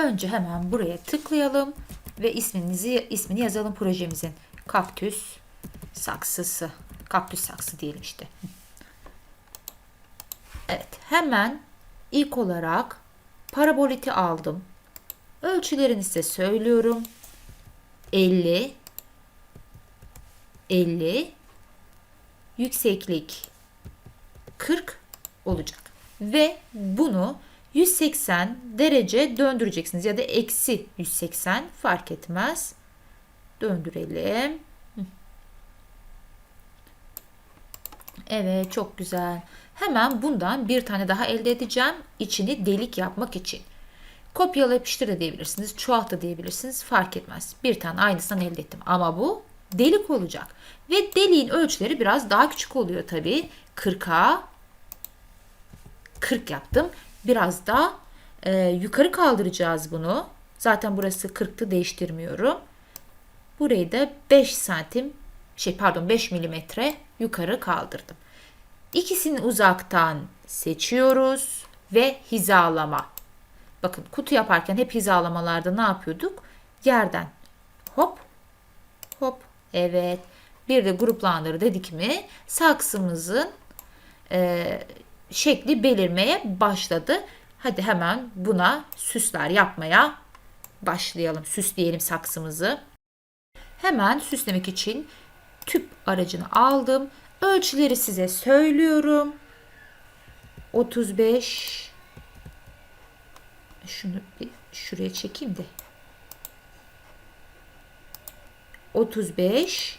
Önce hemen buraya tıklayalım ve isminizi ismini yazalım projemizin. Kaktüs saksısı. Kaktüs saksı diyelim işte. Evet, hemen ilk olarak paraboliti aldım. Ölçülerini size söylüyorum. 50 50 yükseklik 40 olacak. Ve bunu 180 derece döndüreceksiniz ya da eksi 180 fark etmez. Döndürelim. Evet çok güzel. Hemen bundan bir tane daha elde edeceğim. İçini delik yapmak için. Kopyala yapıştır da diyebilirsiniz. Çoğalt da diyebilirsiniz. Fark etmez. Bir tane aynısından elde ettim. Ama bu delik olacak. Ve deliğin ölçüleri biraz daha küçük oluyor tabii. 40'a 40 yaptım. Biraz da e, yukarı kaldıracağız bunu. Zaten burası 40'tı değiştirmiyorum. Burayı da 5 santim şey pardon 5 milimetre yukarı kaldırdım. İkisini uzaktan seçiyoruz ve hizalama. Bakın kutu yaparken hep hizalamalarda ne yapıyorduk? Yerden hop hop evet bir de gruplandır dedik mi saksımızın e, şekli belirmeye başladı. Hadi hemen buna süsler yapmaya başlayalım. Süsleyelim saksımızı. Hemen süslemek için tüp aracını aldım. Ölçüleri size söylüyorum. 35 şunu bir şuraya çekeyim de. 35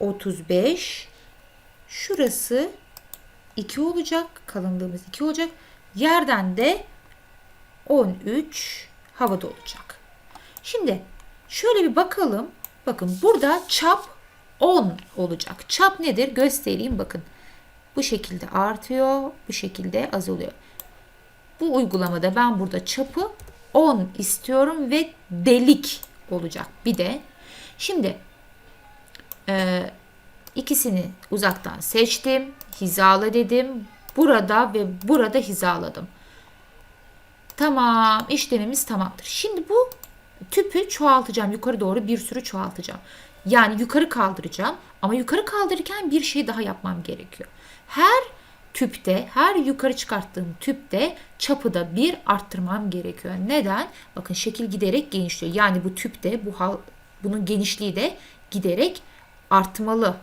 35 şurası 2 olacak. Kalınlığımız 2 olacak. Yerden de 13 havada olacak. Şimdi şöyle bir bakalım. Bakın burada çap 10 olacak. Çap nedir? Göstereyim bakın. Bu şekilde artıyor, bu şekilde azalıyor. Bu uygulamada ben burada çapı 10 istiyorum ve delik olacak. Bir de şimdi e, ikisini uzaktan seçtim. Hizala dedim. Burada ve burada hizaladım. Tamam işlemimiz tamamdır. Şimdi bu tüpü çoğaltacağım. Yukarı doğru bir sürü çoğaltacağım. Yani yukarı kaldıracağım. Ama yukarı kaldırırken bir şey daha yapmam gerekiyor. Her tüpte, her yukarı çıkarttığım tüpte çapı da bir arttırmam gerekiyor. Neden? Bakın şekil giderek genişliyor. Yani bu tüpte bu hal, bunun genişliği de giderek artmalı.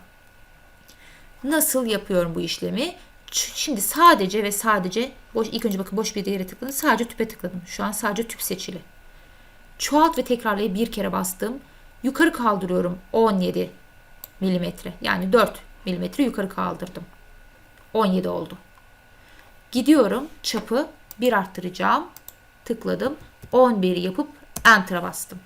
Nasıl yapıyorum bu işlemi? Şimdi sadece ve sadece boş ilk önce bakın boş bir yere tıkladım. Sadece tüpe tıkladım. Şu an sadece tüp seçili. Çoğalt ve tekrarlayıp bir kere bastım. Yukarı kaldırıyorum 17 milimetre. Yani 4 milimetre yukarı kaldırdım. 17 oldu. Gidiyorum çapı bir arttıracağım. Tıkladım. 11 yapıp enter'a bastım.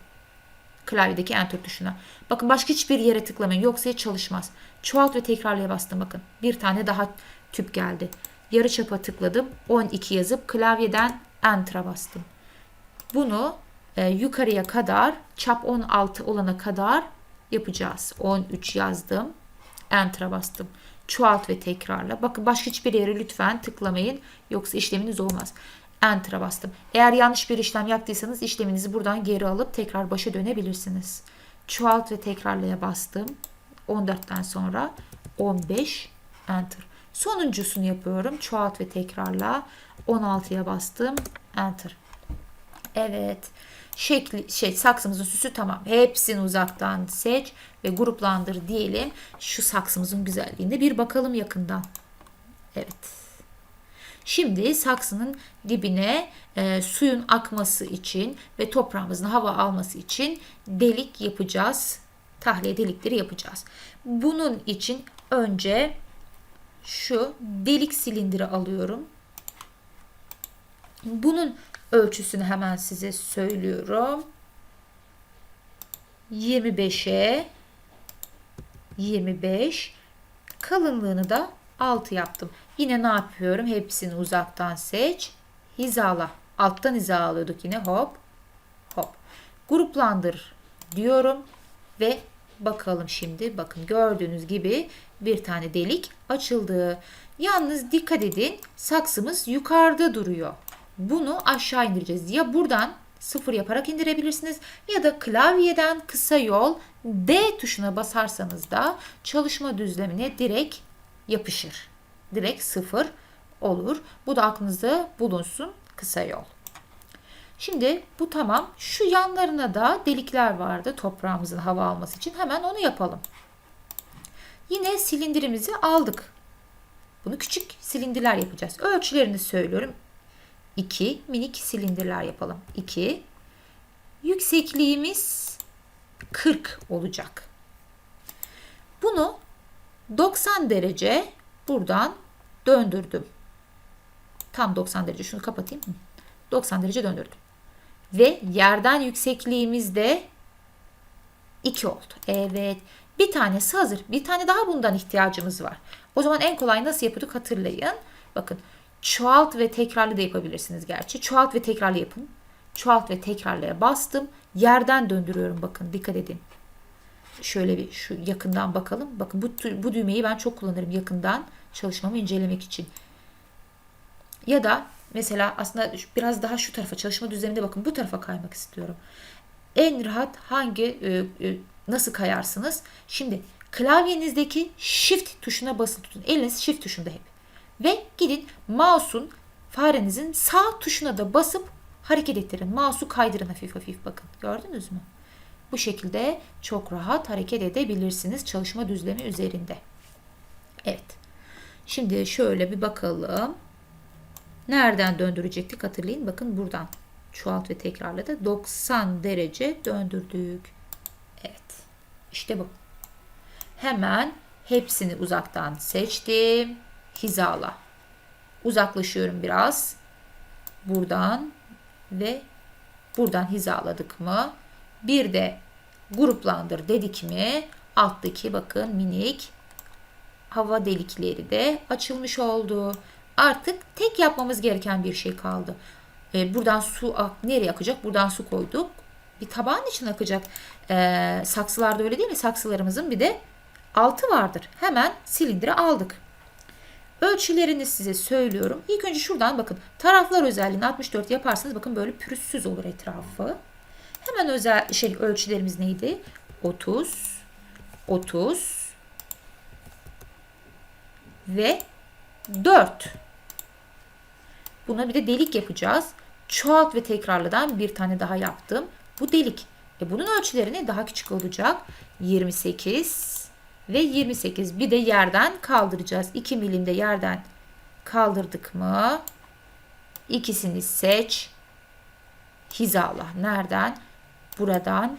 Klavyedeki enter tuşuna. Bakın başka hiçbir yere tıklamayın. Yoksa hiç çalışmaz. Çoğalt ve tekrarlaya bastım bakın. Bir tane daha tüp geldi. Yarı çapa tıkladım. 12 yazıp klavyeden enter'a bastım. Bunu e, yukarıya kadar çap 16 olana kadar yapacağız. 13 yazdım. Enter'a bastım. Çoğalt ve tekrarla. Bakın başka hiçbir yere lütfen tıklamayın. Yoksa işleminiz olmaz. Enter'a bastım. Eğer yanlış bir işlem yaptıysanız işleminizi buradan geri alıp tekrar başa dönebilirsiniz. Çoğalt ve tekrarlaya bastım. 14'ten sonra 15 enter. Sonuncusunu yapıyorum. Çoğalt ve tekrarla 16'ya bastım. Enter. Evet. Şekli şey saksımızın süsü tamam. Hepsini uzaktan seç ve gruplandır diyelim. Şu saksımızın güzelliğine bir bakalım yakından. Evet. Şimdi saksının dibine e, suyun akması için ve toprağımızın hava alması için delik yapacağız. Tahliye delikleri yapacağız. Bunun için önce şu delik silindiri alıyorum. Bunun ölçüsünü hemen size söylüyorum. 25'e 25 kalınlığını da 6 yaptım. Yine ne yapıyorum? Hepsini uzaktan seç. Hizala. Alttan hizalıyorduk yine. Hop. Hop. Gruplandır diyorum. Ve bakalım şimdi. Bakın gördüğünüz gibi bir tane delik açıldı. Yalnız dikkat edin. Saksımız yukarıda duruyor. bunu aşağı indireceğiz. Ya buradan sıfır yaparak indirebilirsiniz ya da klavyeden kısa yol D tuşuna basarsanız da çalışma düzlemine direkt yapışır. Direkt sıfır olur. Bu da aklınızda bulunsun kısa yol. Şimdi bu tamam. Şu yanlarına da delikler vardı toprağımızın hava alması için. Hemen onu yapalım. Yine silindirimizi aldık. Bunu küçük silindirler yapacağız. Ölçülerini söylüyorum. 2 minik silindirler yapalım. 2 yüksekliğimiz 40 olacak. Bunu 90 derece buradan döndürdüm. Tam 90 derece. Şunu kapatayım. 90 derece döndürdüm. Ve yerden yüksekliğimiz de 2 oldu. Evet. Bir tanesi hazır. Bir tane daha bundan ihtiyacımız var. O zaman en kolay nasıl yapıyorduk hatırlayın. Bakın çoğalt ve tekrarlı da yapabilirsiniz gerçi. Çoğalt ve tekrarlı yapın. Çoğalt ve tekrarlıya bastım. Yerden döndürüyorum bakın dikkat edin. Şöyle bir şu yakından bakalım. Bakın bu, bu düğmeyi ben çok kullanırım yakından çalışmamı incelemek için. Ya da mesela aslında biraz daha şu tarafa çalışma düzeninde bakın bu tarafa kaymak istiyorum. En rahat hangi e, e, nasıl kayarsınız? Şimdi klavyenizdeki shift tuşuna basılı tutun. Eliniz shift tuşunda hep. Ve gidin mouse'un farenizin sağ tuşuna da basıp hareket ettirin. Mouse'u kaydırın hafif hafif bakın. Gördünüz mü? Bu şekilde çok rahat hareket edebilirsiniz çalışma düzlemi üzerinde. Evet. Şimdi şöyle bir bakalım. Nereden döndürecektik hatırlayın. Bakın buradan çoğalt ve tekrarladı. 90 derece döndürdük. Evet. İşte bu. Hemen hepsini uzaktan seçtim. Hizala. Uzaklaşıyorum biraz. Buradan ve buradan hizaladık mı? Bir de gruplandır dedik mi? Alttaki bakın minik hava delikleri de açılmış oldu. Artık tek yapmamız gereken bir şey kaldı. Ee, buradan su nereye akacak? Buradan su koyduk. Bir tabağın için akacak. Ee, saksılarda öyle değil mi? Saksılarımızın bir de altı vardır. Hemen silindire aldık. Ölçülerini size söylüyorum. İlk önce şuradan bakın. Taraflar özelliğini 64 yaparsanız bakın böyle pürüzsüz olur etrafı. Hemen özel şey ölçülerimiz neydi? 30 30 ve 4. Buna bir de delik yapacağız. Çoğalt ve tekrarladan bir tane daha yaptım. Bu delik. E bunun ölçüleri daha küçük olacak. 28 ve 28. Bir de yerden kaldıracağız. 2 milimde yerden kaldırdık mı? İkisini seç. Hizala. Nereden? Buradan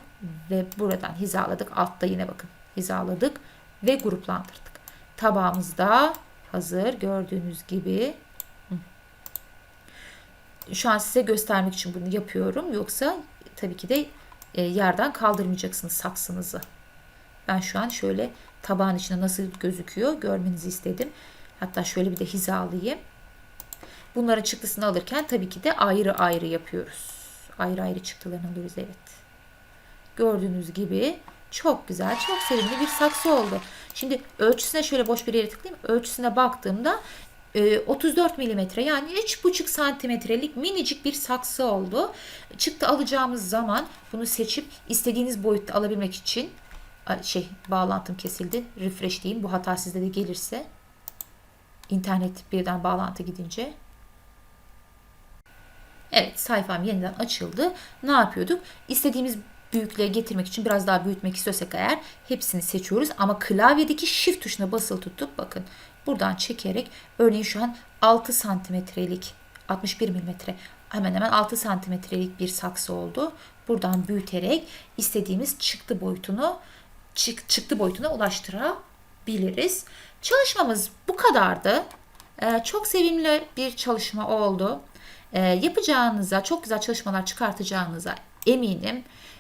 ve buradan hizaladık. Altta yine bakın hizaladık ve gruplandırdık. Tabağımız da hazır. Gördüğünüz gibi. Şu an size göstermek için bunu yapıyorum. Yoksa tabii ki de e, yerden kaldırmayacaksınız saksınızı. Ben şu an şöyle tabağın içinde nasıl gözüküyor görmenizi istedim. Hatta şöyle bir de hizalayayım. Bunların çıktısını alırken tabii ki de ayrı ayrı yapıyoruz. Ayrı ayrı çıktılarını alıyoruz evet. Gördüğünüz gibi çok güzel, çok sevimli bir saksı oldu. Şimdi ölçüsüne şöyle boş bir yere tıklayayım. Ölçüsüne baktığımda 34 e, milimetre yani 3,5 santimetrelik minicik bir saksı oldu. Çıktı alacağımız zaman bunu seçip istediğiniz boyutta alabilmek için şey bağlantım kesildi. Refresh diyeyim. Bu hata sizde de gelirse. internet birden bağlantı gidince. Evet sayfam yeniden açıldı. Ne yapıyorduk? İstediğimiz büyüklüğe getirmek için biraz daha büyütmek istiyorsak eğer hepsini seçiyoruz. Ama klavyedeki shift tuşuna basılı tuttuk. Bakın buradan çekerek örneğin şu an 6 santimetrelik 61 milimetre hemen hemen 6 santimetrelik bir saksı oldu. Buradan büyüterek istediğimiz çıktı boyutunu çık, çıktı boyutuna ulaştırabiliriz. Çalışmamız bu kadardı. Ee, çok sevimli bir çalışma oldu. Ee, yapacağınıza, çok güzel çalışmalar çıkartacağınıza eminim.